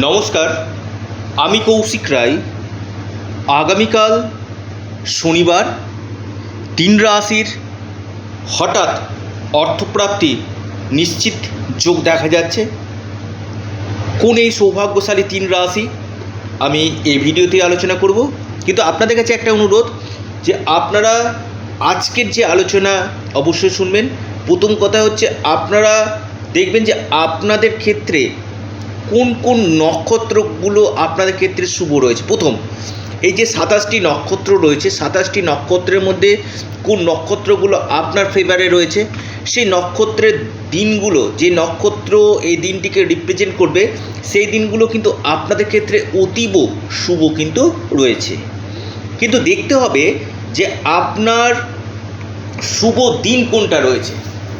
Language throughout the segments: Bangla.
নমস্কার, আমি কৌশিক রায়। আগামীকাল শনিবার, তিন রাশির হঠাৎ অর্থপ্রাপ্তি নিশ্চিত যোগ দেখা যাচ্ছে। কোন এই সৌভাগ্যশালী তিন রাশি? আমি এই ভিডিওতে আলোচনা করব। কিন্তু আপনাদের কাছে একটা অনুরোধ, যে আপনারা আজকের যে আলোচনা অবশ্যই শুনবেন। প্রথম কথা হচ্ছে, আপনারা দেখবেন যে আপনাদের ক্ষেত্রে কোন কোন নক্ষত্রগুলো আপনাদের ক্ষেত্রে শুভ রয়েছে? প্রথম, এই যে সাতাশটি নক্ষত্র রয়েছে, সাতাশটি নক্ষত্রের মধ্যে কোন নক্ষত্রগুলো আপনার ফেভারে রয়েছে? সেই নক্ষত্রের দিনগুলো, যে নক্ষত্র এই দিনটিকে রিপ্রেজেন্ট করবে, সেই দিনগুলো কিন্তু আপনাদের ক্ষেত্রে অতীব শুভ কিন্তু রয়েছে। কিন্তু দেখতে হবে যে আপনার শুভ দিন কোনটা রয়েছে?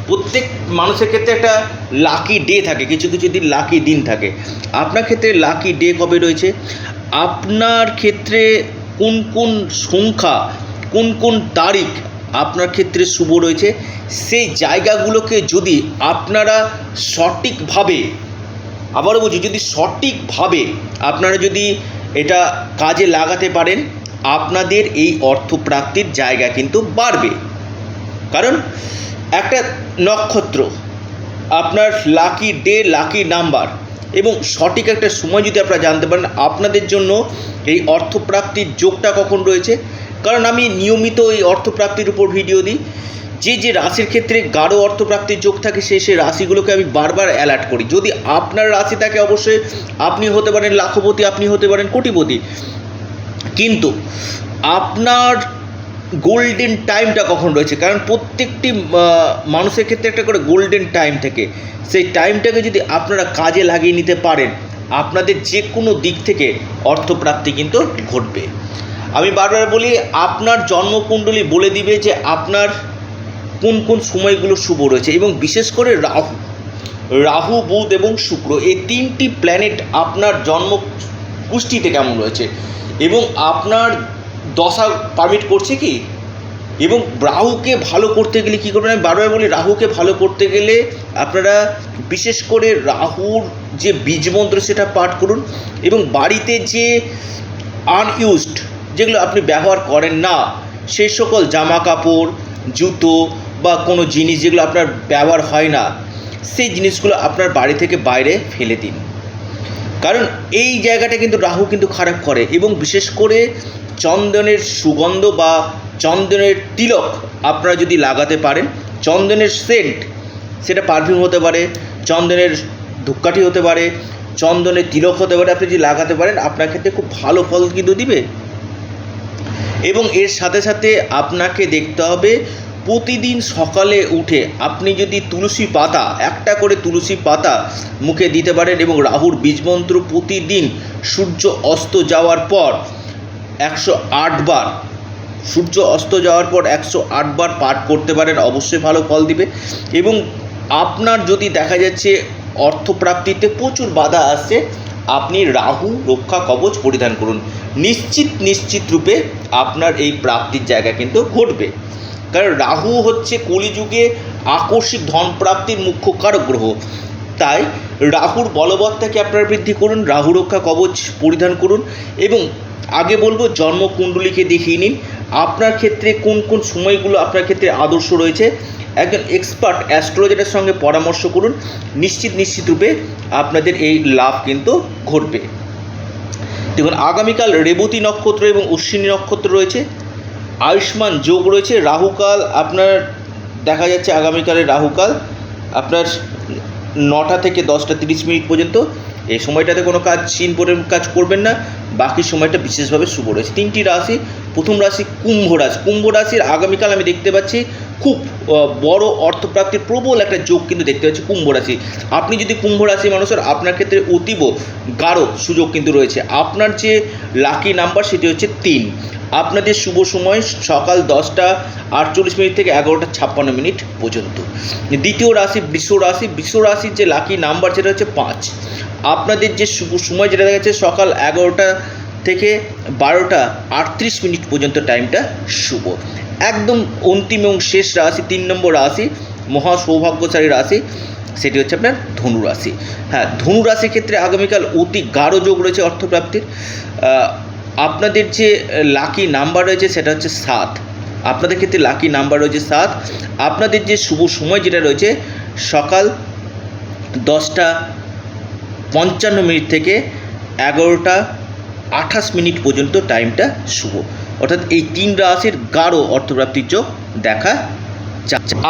প্রত্যেক মানুষের ক্ষেত্রে একটা লাকি ডে থাকে, কিছু কিছু দিন লাকি দিন থাকে। আপনার ক্ষেত্রে লাকি ডে কবে রয়েছে? আপনার ক্ষেত্রে কোন কোন সংখ্যা, কোন কোন তারিখ আপনার ক্ষেত্রে শুভ রয়েছে? সেই জায়গাগুলোকে যদি আপনারা সঠিকভাবে, আবারও বলছি, যদি সঠিকভাবে আপনারা যদি এটা কাজে লাগাতে পারেন, আপনাদের এই অর্থপ্রাপ্তির জায়গা কিন্তু বাড়বে। কারণ একটা নক্ষত্র, আপনার লাকি ডে লাকি নাম্বার এবং সঠিক একটা সময় যদি আপনারা জানতে পারেন, আপনাদের জন্য এই অর্থপ্রাপ্তির যোগটা কখন রয়েছে? কারণ আমি নিয়মিত এই অর্থপ্রাপ্তির উপর ভিডিও দিই। যে যে রাশির ক্ষেত্রে গাঢ় অর্থপ্রাপ্তির যোগ থাকে সেই সেই রাশিগুলোকে আমি বারবার অ্যালার্ট করি। যদি আপনার রাশি থাকে, অবশ্যই আপনি হতে পারেন লাখপতি, আপনি হতে পারেন কোটিপতি। কিন্তু আপনার গোল্ডেন টাইমটা কখন রয়েছে? কারণ প্রত্যেকটি মানুষের ক্ষেত্রে একটা করে গোল্ডেন টাইম থেকে। সেই টাইমটাকে যদি আপনারা কাজে লাগিয়ে নিতে পারেন, আপনাদের যে কোনো দিক থেকে অর্থপ্রাপ্তি কিন্তু ঘটবে। আমি বারবার বলি, আপনার জন্মকুণ্ডলী বলে দিবে যে আপনার কোন কোন সময়গুলো শুভ রয়েছে এবং বিশেষ করে রাহু। রাহু, বুধ এবং শুক্র এই তিনটি প্ল্যানেট আপনার জন্ম পুষ্টিতে কেমন রয়েছে এবং আপনার দশা পারমিট করছে কি? এবং রাহুকে ভালো করতে গেলে কী করবেন? আমি বারবার বলি, রাহুকে ভালো করতে গেলে আপনারা বিশেষ করে রাহুর যে বীজ মন্ত্র সেটা পাঠ করুন এবং বাড়িতে যে আনইউজড যেগুলো আপনি ব্যবহার করেন না সেই সকল জামা কাপড় জুতো বা কোনো জিনিস যেগুলো আপনার ব্যবহার হয় না, সেই জিনিসগুলো আপনার বাড়ি থেকে বাইরে ফেলে দিন। কারণ এই জায়গাটা কিন্তু রাহু কিন্তু খারাপ করে এবং বিশেষ করে চন্দনের সুগন্ধ বা চন্দনের তিলক আপনারা যদি লাগাতে পারেন, চন্দনের সেন্ট, সেটা পারফিউম হতে পারে, চন্দনের ধূপকাঠি হতে পারে, চন্দনের তিলক হতে পারে, আপনি যদি লাগাতে পারেন, আপনার ক্ষেত্রে খুব ভালো ফল কিন্তু দিবে। এবং এর সাথে সাথে আপনাকে দেখতে হবে, প্রতিদিন সকালে উঠে আপনি যদি তুলসী পাতা, একটা করে তুলসী পাতা মুখে দিতে পারেন এবং রাহুর বীজমন্ত্র প্রতিদিন সূর্য অস্ত যাওয়ার পর একশো বার। সূর্য অস্ত যাওয়ার পর একশো বার পাঠ করতে পারেন, অবশ্যই ভালো ফল দিবে। এবং আপনার যদি দেখা যাচ্ছে অর্থপ্রাপ্তিতে প্রচুর বাধা আসছে আপনি রাহু, রক্ষা, কবচ পরিধান করুন। নিশ্চিত নিশ্চিত রূপে আপনার এই প্রাপ্তির জায়গা কিন্তু ঘটবে। কারণ রাহু হচ্ছে কলিযুগে আকস্মিক ধন প্রাপ্তির মুখ্য কারক গ্রহ। তাই রাহুর বলবত্তাকে আপনারা বৃদ্ধি করুন, রাহু, রক্ষা, কবচ পরিধান করুন এবং আগে বলব, জন্মকুণ্ডলীকে দেখিয়ে নিন। আপনার ক্ষেত্রে কোন কোন সময়গুলো আপনার ক্ষেত্রে আদর্শ রয়েছে? একজন এক্সপার্ট অ্যাস্ট্রোলজারের সঙ্গে পরামর্শ করুন। নিশ্চিত নিশ্চিত রূপে আপনাদের এই লাভ কিন্তু ঘটবে। দেখুন, আগামীকাল রেবতী নক্ষত্র এবং অশ্বিনী নক্ষত্র রয়েছে। আয়ুষ্মান যোগ রয়েছে। রাহুকাল আপনার, দেখা যাচ্ছে আগামীকালের রাহুকাল আপনার নটা থেকে দশটা তিরিশ মিনিট পর্যন্ত। এই সময়টাতে কোনো কাজ চিনপরের কাজ করবেন না। বাকি সময়টা বিশেষভাবে শুভ রয়েছে। তিনটি রাশি, প্রথম রাশি কুম্ভ রাশি। কুম্ভ রাশির আগামীকাল আমি দেখতে পাচ্ছি খুব বড় অর্থপ্রাপ্তির প্রবল একটা যোগ কিন্তু দেখতে পাচ্ছি কুম্ভ রাশি। আপনি যদি কুম্ভ রাশি মানুষের, আপনার ক্ষেত্রে অতীব গাঢ় সুযোগ কিন্তু রয়েছে। আপনার যে লাকি নাম্বার সেটি হচ্ছে তিন। আপনাদের শুভ সময় সকাল দশটা আটচল্লিশ মিনিট থেকে এগারোটা ছাপ্পান্ন মিনিট পর্যন্ত। দ্বিতীয় রাশি বৃষ রাশি, বৃষ রাশির যে লাকি নাম্বার সেটা হচ্ছে পাঁচ। আপনাদের যে শুভ সময় যেটা দেখা যাচ্ছে সকাল এগারোটা থেকে বারোটা আটত্রিশ মিনিট পর্যন্ত টাইমটা শুভ। একদম অন্তিম এবং শেষ রাশি, তিন নম্বর রাশি মহা সৌভাগ্যশালী রাশি, সেটি হচ্ছে আপনার ধনু রাশি। হ্যাঁ ধনু রাশির ক্ষেত্রে আগামীকাল অতি গাঢ় যোগ রয়েছে অর্থপ্রাপ্তির। আপনাদের যে লাকি নাম্বার রয়েছে সেটা হচ্ছে সাত। আপনাদের ক্ষেত্রে লাকি নাম্বার রয়েছে সাত। আপনাদের যে শুভ সময় যেটা রয়েছে, সকাল দশটা পঞ্চান্ন মিনিট থেকে এগারোটা আঠাশ মিনিট পর্যন্ত টাইমটা শুভ। অর্থাৎ এই তিন রাশির গাঢ় অর্থপ্রাপ্তির যোগ দেখা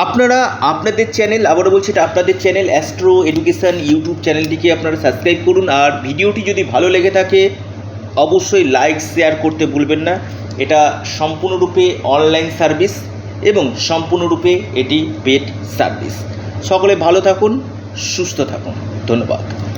আপনারা আপনাদের চ্যানেল আবারও বলছি এটা আপনাদের চ্যানেল অ্যাস্ট্রো এডুকেশন ইউটিউব চ্যানেলটিকে আপনারা সাবস্ক্রাইব করুন। আর ভিডিওটি যদি ভালো লেগে থাকে অবশ্যই লাইক শেয়ার করতে ভুলবেন না। এটা সম্পূর্ণরূপে অনলাইন সার্ভিস এবং সম্পূর্ণরূপে এটি পেড সার্ভিস সকলে ভালো থাকুন, সুস্থ থাকুন। ধন্যবাদ।